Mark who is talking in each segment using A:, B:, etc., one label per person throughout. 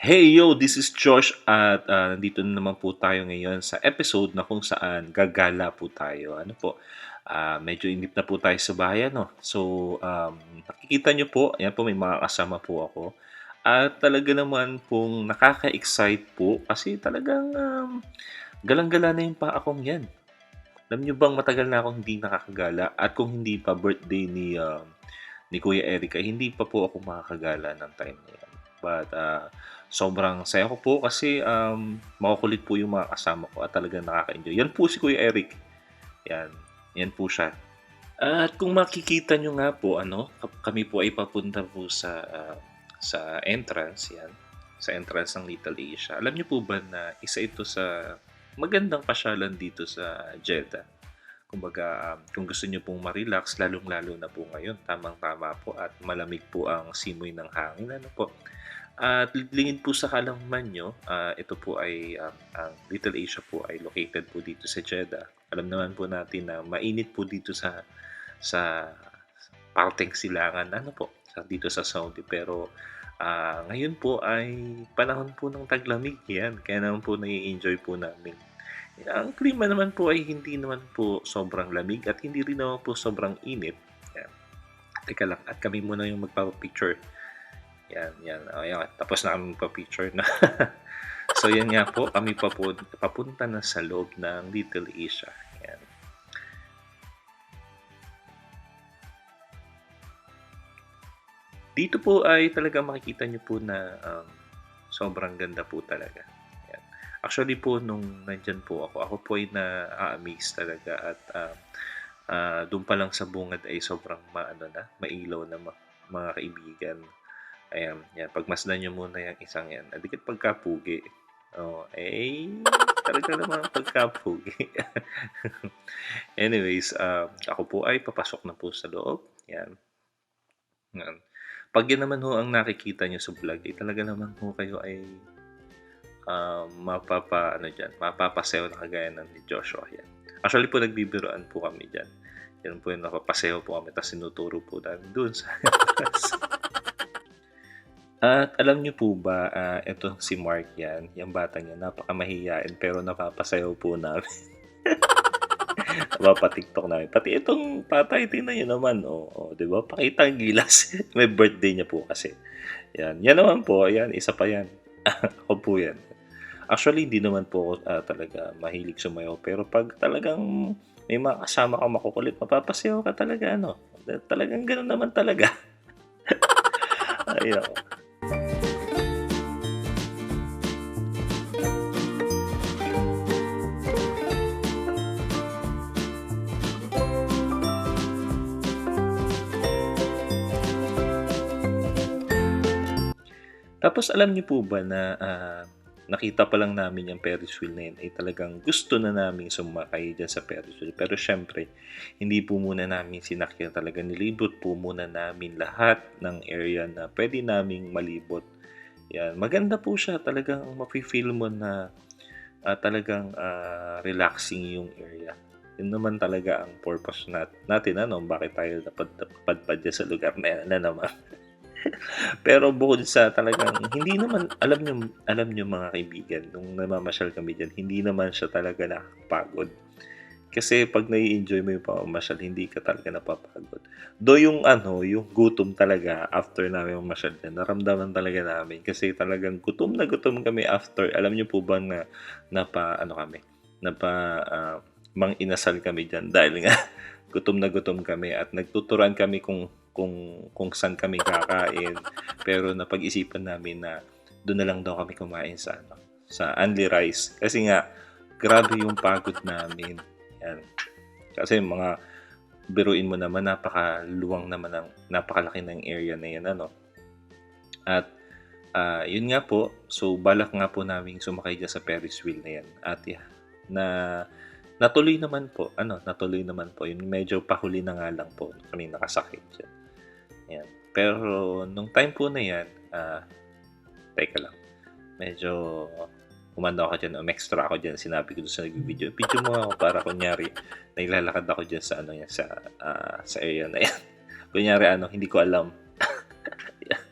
A: Hey yo, this is Josh at ah, nandito na naman po tayo ngayon sa episode na kung saan gagala po tayo. Ano po, ah, medyo inip na po tayo sa bahay, no? So, um, nakikita nyo po, ayan po may mga kasama po ako. At talaga naman pong nakaka-excite po kasi talagang um, galang-gala na yung pa akong yan. Alam nyo bang matagal na akong hindi nakakagala at kung hindi pa birthday ni um, ni Kuya Eric ay hindi pa po ako makakagala ng time na yan. But ah, sobrang saya ko po kasi um, makukulit po yung mga kasama ko at talagang nakaka-enjoy. Yan po si Kuya Eric. Yan. Yan po siya. At kung makikita nyo nga po, ano, ka- kami po ay papunta po sa ah, sa entrance, yan. Sa entrance ng Little Asia. Alam nyo po ba na isa ito sa magandang pasyalan dito sa Jeddah. Kumbaga, um, kung gusto nyo pong ma-relax, lalong-lalo na po ngayon, tamang-tama po at malamig po ang simoy ng hangin. Ano po? At lingid po sa kalamman nyo, ah, ito po ay, um, ang Little Asia po ay located po dito sa Jeddah. Alam naman po natin na mainit po dito sa sa parteng silangan, ano po, sa, dito sa Saudi. Pero ah, ngayon po ay panahon po ng taglamig yan. Kaya naman po nai-enjoy po namin. Ang klima naman po ay hindi naman po sobrang lamig at hindi rin naman po sobrang init. Yan. Teka lang, at kami muna yung magpapapicture. Yan, yan. O, yan. Tapos na kami magpa-picture na. so, yan nga po. Kami pa po, papunta na sa loob ng Little Asia. Yan. Dito po ay talaga makikita nyo po na um, sobrang ganda po talaga. Yan. Actually po, nung nandyan po ako, ako po ay na-amaze talaga at um, ah, doon pa lang sa bungad ay sobrang maano na, mailaw na ma- mga kaibigan. Ayan, yan. Pagmasdan nyo muna yung isang yan. Adikit pagkapugi. Oh, eh, talaga naman pagkapugi. Anyways, um, ako po ay papasok na po sa loob. Yan. Yan. Pag yan naman ho ang nakikita nyo sa vlog, eh, talaga naman ho kayo ay um, mapapa, ano dyan, mapapaseho na kagaya ng ni Joshua. Yan. Actually po, nagbibiroan po kami dyan. Yan po yung napapaseho po kami, tapos sinuturo po namin dun sa At alam niyo po ba, ah, eto si Mark yan, yung batang yan, napakamahiyain pero napapasayaw po namin. Napapa-TikTok namin. Pati itong patay, tingnan nyo naman, oh, oh, di ba? Pakita ang gilas. May birthday niya po kasi. Yan, yan naman po, yan, isa pa yan. Ako po yan. Actually, hindi naman po ako ah, talaga mahilig sumayaw. Pero pag talagang may mga kasama kang makukulit, mapapasayaw ka talaga, ano? Talagang gano'n naman talaga. Ay, Tapos alam niyo po ba na ah, nakita pa lang namin yung Ferris wheel na yun ay talagang gusto na namin sumakay dyan sa Ferris wheel. Pero syempre, hindi po muna namin sinakyan talaga. Nilibot po muna namin lahat ng area na pwede naming malibot. Yan. Maganda po siya. Talagang mafe-feel mo na ah, talagang ah, relaxing yung area. Yun naman talaga ang purpose nat natin, ano, bakit tayo napadpad dyan sa lugar na yan na naman. Pero bukod sa talagang hindi naman alam niyo alam niyo mga kaibigan nung namamasyal kami diyan hindi naman siya talaga nakakapagod. Kasi pag nai-enjoy mo yung pamamasyal, hindi ka talaga napapagod. Do yung ano, yung gutom talaga after namin mamasyal diyan, naramdaman talaga namin kasi talagang gutom na gutom kami after. Alam niyo po ba na napa ano kami, napa ah, mang inasal kami diyan dahil nga gutom na gutom kami at nagtuturuan kami kung kung kung saan kami kakain. Pero napag-isipan namin na doon na lang daw kami kumain sa ano, sa Anli Rice. Kasi nga grabe yung pagod namin. Yan. Kasi mga biruin mo naman napakaluwang naman ng napakalaki ng area na yan ano. At ah, yun nga po, so balak nga po namin sumakay dyan sa Ferris wheel na yan. At yeah, na natuloy naman po, ano, natuloy naman po. Yung medyo pahuli na nga lang po kami nakasakit dyan. Yan. Pero nung time po na yan, ah, teka lang, medyo umanda ako dyan, umextra ako dyan, sinabi ko doon sa nag-video, video mo ako para kunyari, naglalakad ako dyan sa ano yan, sa, ah, sa area na yan. kunyari ano, hindi ko alam. yan.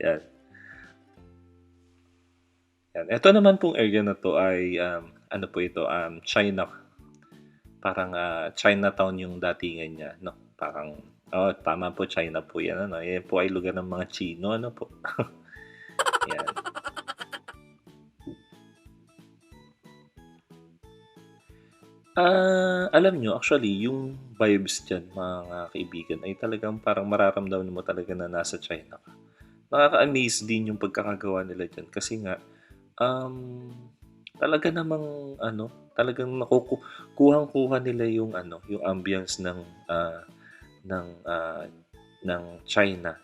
A: yan. Yan. Ito naman pong area na 'to ay, um, ano po ito, um, China parang, ah, Chinatown yung datingan niya 'no, parang oo, tama po China po 'yan ano, yan po ay lugar ng mga Tsino ano po. Yan. Ah, alam niyo actually yung vibes diyan mga kaibigan ay talagang parang mararamdaman mo talaga na nasa China ka. Nakaka-amaze din yung pagkakagawa nila diyan kasi nga, um, talaga namang ano, talagang nakuku kuhang-kuha nila yung ano, yung ambience ng, ah, ng, ah, ng China.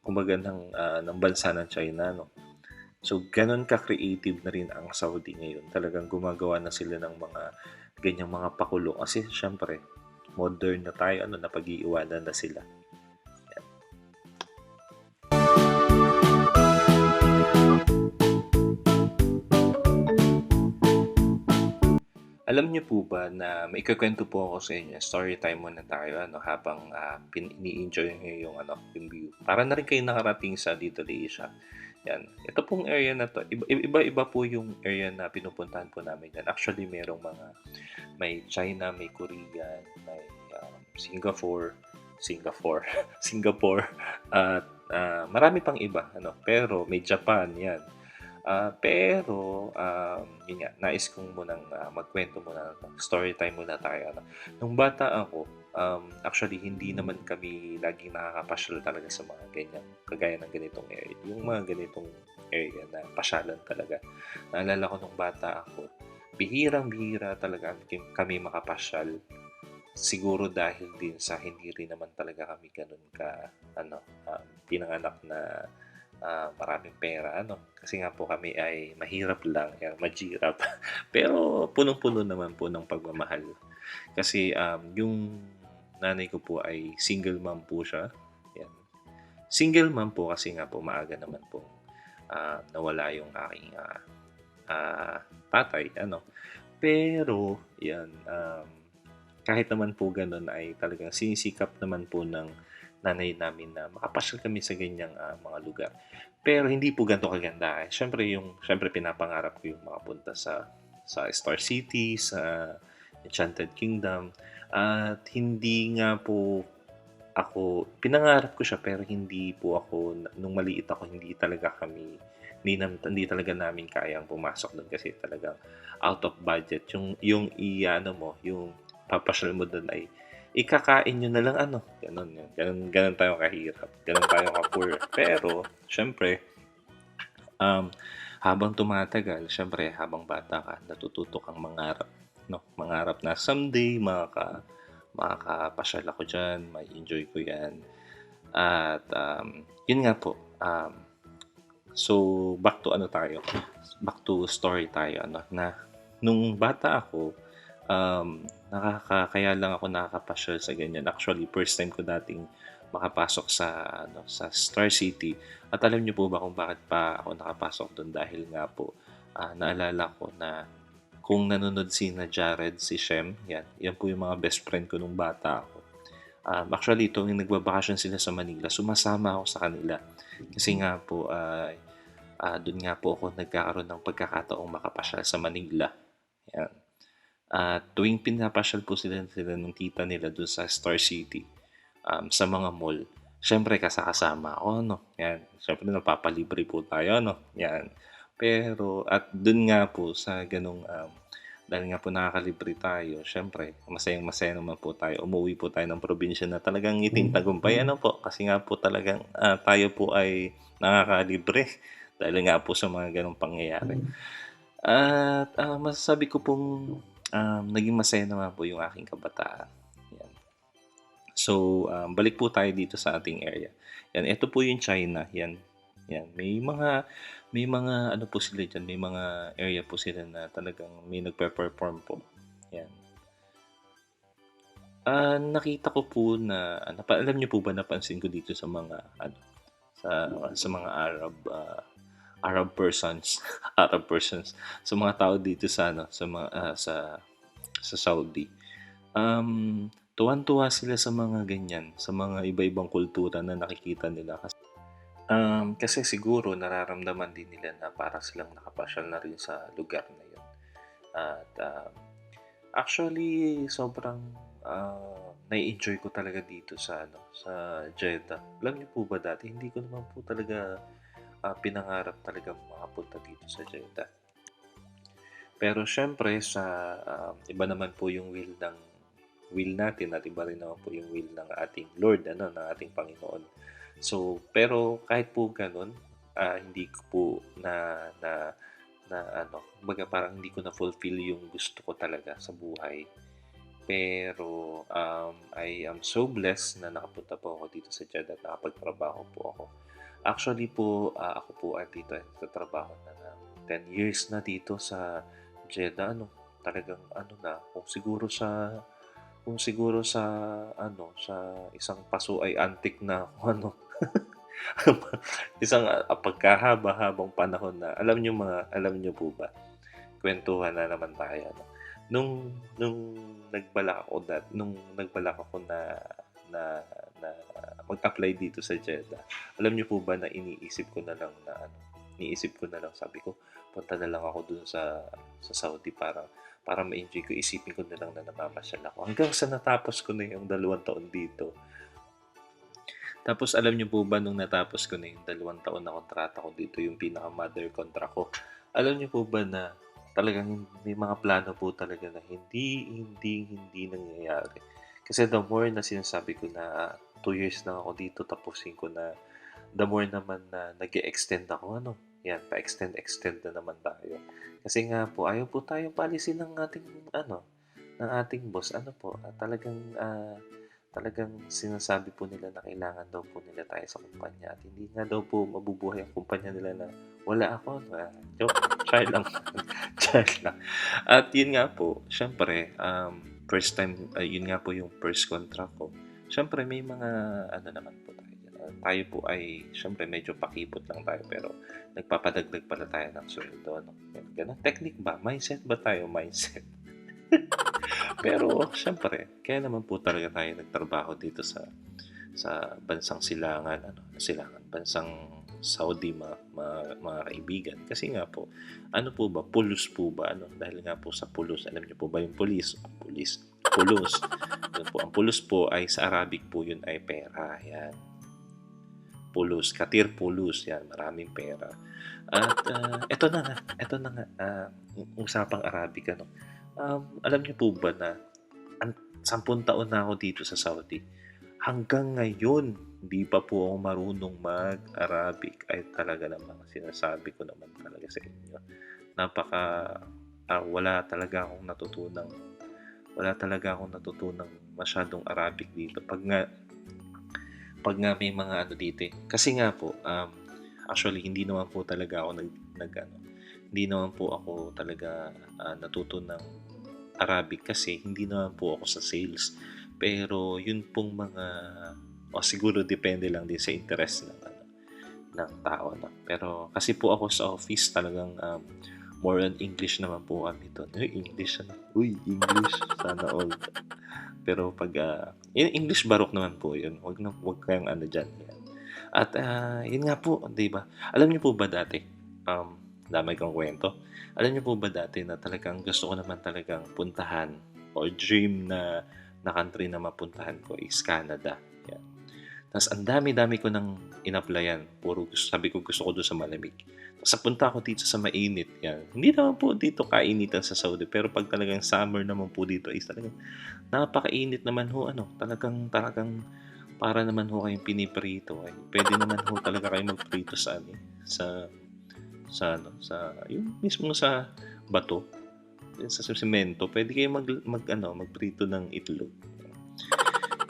A: Kumbaga ng, ah, ng bansa ng China 'no. So gano'n ka-creative na rin ang Saudi ngayon. Talagang gumagawa na sila ng mga ganyang mga pakulo kasi siyempre modern na tayo ano, napag-iiwanan na sila. Alam niyo po ba na maikukuwento po ako sa inyo, story time muna tayo ano, habang, pin ini-enjoy niyo yung ano, yung view. Para na rin kayong nakarating sa Little Asia, 'yan. Ito pong area na 'to, iba iba-iba po yung area na pinupuntahan po namin diyan. Actually merong mga may China, may Korean, may, um, Singapore Singapore Singapore at, ah, marami pang iba ano, pero may Japan 'yan. Ah, pero, um, yun nga, nais kong munang, ah, magkuwento muna, story time muna tayo ano. Nung bata ako, um, actually hindi naman kami laging nakakapasyal talaga sa mga ganyang kagaya ng ganitong area, yung mga ganitong area na pasyalan talaga. Naalala ko nung bata ako, bihirang-bihira talaga kami makapasyal. Siguro dahil din sa hindi rin naman talaga kami gano'n ka ano, um, pinanganak na, ah, maraming pera ano. Kasi nga po kami ay mahirap lang, yan, mahirap. Pero punong-puno naman po ng pagmamahal. Kasi, um, yung nanay ko po ay single mom po siya, yan. Single mom po kasi nga po maaga naman pong, ah, nawala yung aking, ah, ah, tatay ano. Pero yan, um, kahit naman po gano'n ay talagang sinisikap naman po ng nanay namin na makapasyal kami sa ganyang, ah, mga lugar. Pero hindi po ganito kaganda, eh. Siyempre yung siyempre pinapangarap ko yung makapunta sa sa Star City, sa Enchanted Kingdom at hindi nga po ako pinangarap ko siya pero hindi po ako nung maliit ako hindi talaga kami hindi nam hindi talaga namin kayang pumasok dun kasi talagang out of budget. Yung yung i-aano mo, yung papasyal mo dun ay ikakain niyo na lang ano, gano'n yun. Gano'n gano'n tayo kahirap, gano'n tayo ka-poor. Pero siyempre, um, habang tumatagal, siyempre habang bata ka, natututo kang mangarap, 'no? Mangarap na someday makaka makakapasyal ako diyan, ma-e-enjoy ko 'yan. At, um, yun nga po, um, so back to ano tayo, back to story tayo ano, na nung bata ako, um, nakaka kaya lang ako nakakapasyal sa ganyan. Actually, first time ko dating makapasok sa ano, sa Star City. At alam niyo po ba kung bakit pa ako nakapasok dun? Dahil nga po, ah, naalala ko na kung nanonood sina Jared, si Shem, yan, yan po yung mga best friend ko nung bata ako. Um, actually, tuwing nagbabakasyon sila sa Manila, sumasama ako sa kanila. Kasi nga po, ay ah, dun nga po ako nagkakaroon ng pagkakataong makapasyal sa Manila. Yan. At tuwing pinapasyal po sila sila ng tita nila dun sa Star City, um, sa mga mall, siyempre kasakasama ako, no? Yan. Siyempre napapalibre po tayo, no? Yan. Pero, at dun nga po sa ganong, um, dahil nga po nakakalibre tayo, siyempre, masayang-masaya naman po tayo. Umuwi po tayo ng probinsya na talagang ngiting tagumpay. Ano po? Kasi nga po talagang ah, tayo po ay nakakalibre dahil nga po sa mga ganong pangyayari. At ah, masasabi ko pong um, naging masaya naman po yung aking kabataan. Yan. So, um, balik po tayo dito sa ating area. Yan, ito po yung China. Yan. Yan, may mga may mga ano po sila diyan, may mga area po sila na talagang may nagpe-perform po. Yan. Ah, nakita ko po na ano, alam niyo po ba napansin ko dito sa mga ano sa sa mga Arab ah, Arab persons, Arab persons, sa mga tao dito sa ano, sa mga ah, sa sa Saudi. Um, tuwan-tuwa sila sa mga ganyan, sa mga iba-ibang kultura na nakikita nila kasi Um, kasi siguro nararamdaman din nila na para silang nakapasyal na rin sa lugar na yun. At um, actually, sobrang ah, nai-enjoy ko talaga dito sa ano, sa Jeddah. Alam niyo po ba dati, hindi ko naman po talaga ah, pinangarap talaga makapunta dito sa Jeddah. Pero syempre sa um, iba naman po yung will ng will natin at iba rin naman po yung will ng ating Lord, ano, ng ating Panginoon. So, pero kahit po ganun, ah, hindi ko po na na na ano, kumbaga parang hindi ko na fulfill yung gusto ko talaga sa buhay. Pero um, I am so blessed na nakapunta po ako dito sa Jeddah at nakapagtrabaho po ako. Actually po, ah, ako po ay dito ay nagtatrabaho na ng 10 years na dito sa Jeddah. Ano, talagang ano na, kung siguro sa kung siguro sa ano, sa isang paso ay antik na kung ano. Isang ah, pagkahaba-habang panahon na alam niyo mga alam niyo po ba? Kuwentuhan na naman tayo ano. Nung nung nagbalak ako dat nung nagbalak ako na na mag-apply dito sa Jeddah. Alam niyo po ba na iniisip ko na lang na ano, iniisip ko na lang sabi ko, punta na lang ako dun sa sa Saudi para para ma-enjoy ko. Isipin ko na lang na namamasyal ako. Hanggang sa natapos ko na yung dalawang taon dito. Tapos alam niyo po ba nung natapos ko na yung dalawang taon na kontrata ko dito, yung pinaka-mother contract ko, alam niyo po ba na talagang may mga plano po talaga na hindi, hindi, hindi nangyayari. Kasi the more na sinasabi ko na 2 years lang ako dito, tapusin ko na, the more naman na nag extend ako, ano, yan, pa-extend, extend na naman tayo. Kasi nga po, ayaw po tayong palisin ng ating, ano, ng ating boss. Ano po, ah, talagang, ah, talagang sinasabi po nila na kailangan daw po nila tayo sa kumpanya at hindi nga daw po mabubuhay ang kumpanya nila na wala ako. Ah, joke, char lang. char lang. At yun nga po, syempre, um, first time, uh, yun nga po yung first contract ko. Syempre, may mga, ano naman po tayo. Uh, tayo po ay, syempre, medyo pakipot lang tayo pero nagpapadagdag pala tayo ng sweldo. No? Ganun. Technique ba? Mindset ba tayo? Mindset. Pero siyempre, kaya naman po talaga tayo nagtrabaho dito sa sa bansang Silangan, ano, Silangan, bansang Saudi mga, mga, mga kaibigan. Kasi nga po, ano po ba, pulos po ba? Ano? Dahil nga po sa pulos, alam niyo po ba yung pulis? Pulis. Pulos. Yun po. Ang pulos po ay sa Arabic po yun ay pera. Yan. Pulos. Katir pulos. Yan. Maraming pera. At uh, eto na nga. Eto na nga. Uh, usapang Arabic. Ano? Um, alam niyo po ba na ang sampung taon na ako dito sa Saudi. Hanggang ngayon, hindi pa po ako marunong mag-Arabic. Ay talaga naman, sinasabi ko naman talaga sa inyo. Napaka, ah, wala talaga akong natutunang, wala talaga akong natutunang masyadong Arabic dito. Pag nga, pag nga may mga ano dito eh. Kasi nga po, um, actually, hindi naman po talaga ako nag, nag ano, hindi naman po ako talaga uh, natuto ng Arabic kasi hindi naman po ako sa sales. Pero yun pong mga o siguro depende lang din sa interest ng ano, ng tao no. Pero kasi po ako sa office talagang um, more on English naman po kami doon. English ano? Uy, English sana all. Pero pag uh, English barok naman po yun. Wag na wag kayong ano diyan. At uh, yun nga po, 'di ba? Alam niyo po ba dati um damay kang kwento. Alam niyo po ba dati na talagang gusto ko naman talagang puntahan or dream na na country na mapuntahan ko is Canada. Tapos ang dami-dami ko nang inapplyan. Puro gusto, sabi ko gusto ko doon sa malamig. Tapos punta ako dito sa mainit. Yan. Hindi naman po dito kainitan sa Saudi. Pero pag talagang summer naman po dito is talagang napakainit naman ho. Ano, talagang, talagang para naman ho kayong piniprito. Ay. Pwede naman ho talaga kayong magprito sa, ano, sa sa ano, sa yung mismo sa bato, sa semento, pwede kayo mag, mag ano, magprito ng itlog.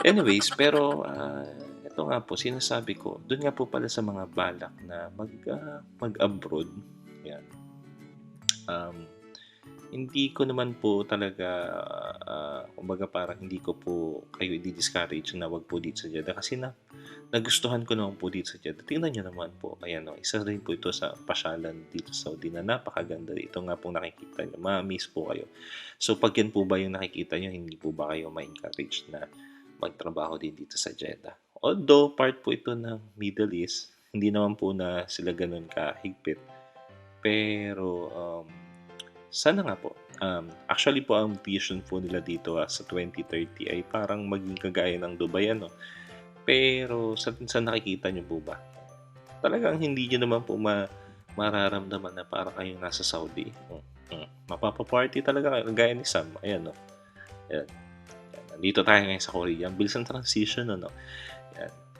A: Anyways, pero uh, ito nga po sinasabi ko, doon nga po pala sa mga balak na mag uh, mag-abroad. Yan. Um, hindi ko naman po talaga, uh, kumbaga parang hindi ko po kayo i-discourage na wag po dito sa Jeddah kasi na nagustuhan ko naman po dito sa Jeddah. Tingnan nyo naman po, ayan no, isa rin po ito sa pasyalan dito sa Saudi na napakaganda. Ito nga po nakikita nyo, ma-miss po kayo. So pag yan po ba yung nakikita nyo, hindi po ba kayo ma-encourage na magtrabaho din dito sa Jeddah? Although part po ito ng Middle East, hindi naman po na sila gano'n kahigpit. Pero, um, sana nga po. Um, actually po ang vision po nila dito, ah, sa 2030 ay parang maging kagaya ng Dubai ano. Pero sa sa nakikita niyo po ba, talagang hindi niyo naman po ma mararamdaman na para kayong nasa Saudi. Hmm, hmm. Mapapa-party talaga kayo gaya ni Sam, ayan 'no. Ayan. Yan, nandito tayo ngayon sa Korea. Ang bilis ng transition ano.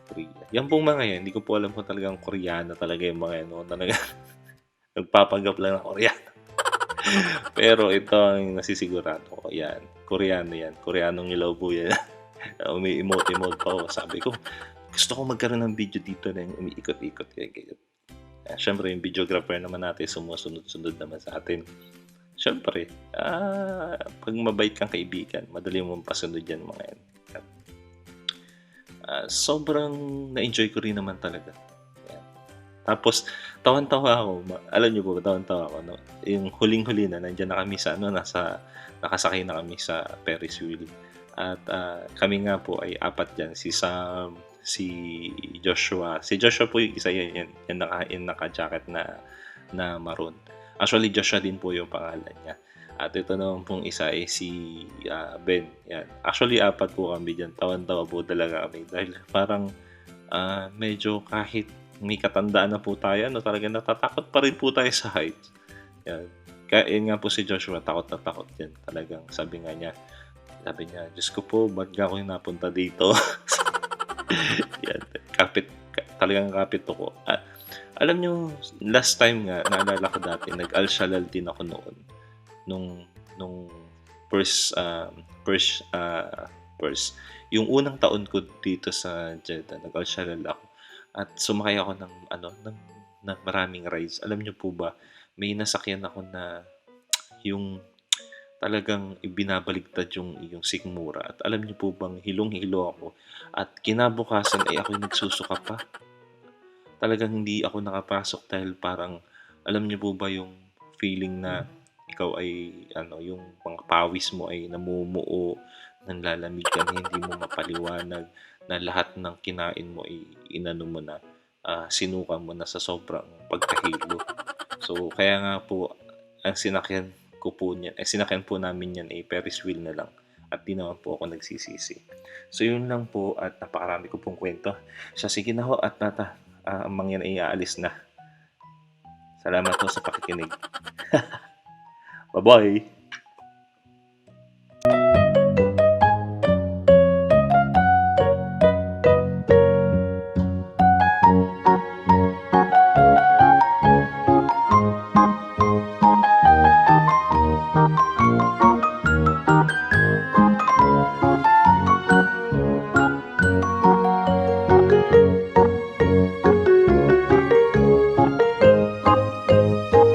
A: Yan, Korea. Yan pong mga yan, hindi ko po alam kung talagang Koreano talaga yung mga yan, 'no, talagang nagpapanggap lang na Koreano. Pero ito ang nasisigurado ko, yan, Koreano yan, Koreanong nilaw po yan. Umi-emote-emote pa ako. Sabi ko, gusto ko magkaroon ng video dito na yung umiikot-ikot. Uh, Siyempre, yung videographer naman natin sumusunod-sunod naman sa atin. Siyempre, ah, pag mabait kang kaibigan, madali mong pasunod yan mga yan. Ah, sobrang na-enjoy ko rin naman talaga. Yan. Tapos, tawan-tawa ako. Alam niyo po tawan-tawa ako. No? Yung huling-huli na, nandiyan na kami sa, ano, nasa, nakasakay na kami sa Ferris wheel. At ah, kami nga po ay apat dyan. Si Sam, si Joshua. Si Joshua po yung isa yan, yan, yan naka, yung naka-jacket na, na maroon. Actually, Joshua din po yung pangalan niya. At ito naman pong isa ay si ah, Ben. Yan. Actually, apat po kami dyan. Tawan-tawa po talaga kami. Dahil parang ah, medyo kahit may katandaan na po tayo, no, talaga natatakot pa rin po tayo sa heights. Yan. Kaya nga po si Joshua, takot na takot yan. Talagang sabi nga niya, sabi niya, Diyos ko po, ba't ako yung napunta dito? yan. Kapit, ka- talagang kapit ako. Ah, alam nyo, last time nga, naalala ko dati, nag-al shalal din ako noon. Nung, nung first, um, first, uh, first, yung unang taon ko dito sa Jeddah, nag-al shalal ako. At sumakay ako ng, ano, ng, ng maraming rides. Alam nyo po ba, may nasakyan ako na yung talagang ibinabaligtad yung, yung sikmura. At alam niyo po bang hilong-hilo ako. At kinabukasan ay ako nagsusuka pa talagang hindi ako nakapasok dahil parang alam niyo po ba yung feeling na ikaw ay ano yung mga pawis mo ay namumuo nanlalamig ka na hindi mo mapaliwanag na lahat ng kinain mo ay inano mo na ah, sinuka mo na sa sobrang pagkahilo so kaya nga po ang sinakyan ko po niyan eh sinakyan po namin yan ay Ferris wheel na lang at di naman po ako nagsisisi so yun lang po at napakarami ko pong kwento so sige na ho at nata ah, ang mga yan ay aalis na. Salamat po sa pakikinig. Bye bye.